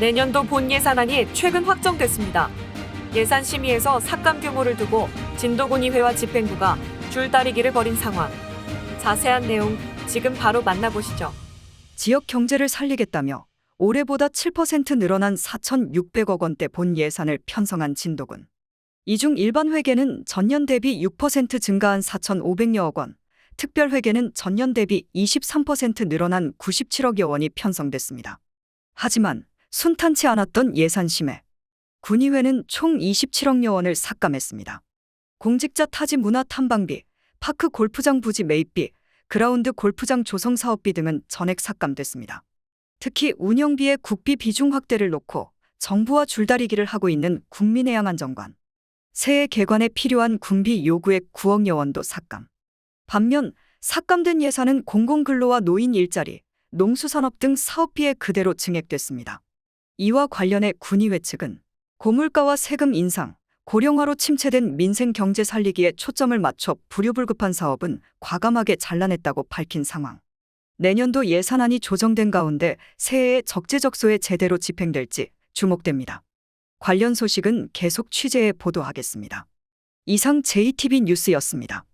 내년도 본 예산안이 최근 확정됐습니다. 예산 심의에서 삭감 규모를 두고 진도군의회와 집행부가 줄다리기를 벌인 상황. 자세한 내용 지금 바로 만나보시죠. 지역 경제를 살리겠다며 올해보다 7% 늘어난 4,600억 원대 본 예산을 편성한 진도군. 이 중 일반 회계는 전년 대비 6% 증가한 4,500여억 원, 특별 회계는 전년 대비 23% 늘어난 97억여 원이 편성됐습니다. 하지만 순탄치 않았던 예산 심해. 군의회는 총 27억여 원을 삭감했습니다. 공직자 타지 문화 탐방비, 파크 골프장 부지 매입비, 그라운드 골프장 조성 사업비 등은 전액 삭감됐습니다. 특히 운영비의 국비 비중 확대를 놓고 정부와 줄다리기를 하고 있는 국민해양안 정관. 새해 개관에 필요한 군비 요구액 9억여 원도 삭감. 반면 삭감된 예산은 공공근로와 노인 일자리, 농수산업 등 사업비에 그대로 증액됐습니다. 이와 관련해 군의회 측은 고물가와 세금 인상, 고령화로 침체된 민생 경제 살리기에 초점을 맞춰 불효불급한 사업은 과감하게 잘라냈다고 밝힌 상황. 내년도 예산안이 조정된 가운데 새해에 적재적소에 제대로 집행될지 주목됩니다. 관련 소식은 계속 취재해 보도하겠습니다. 이상 JTB 뉴스였습니다.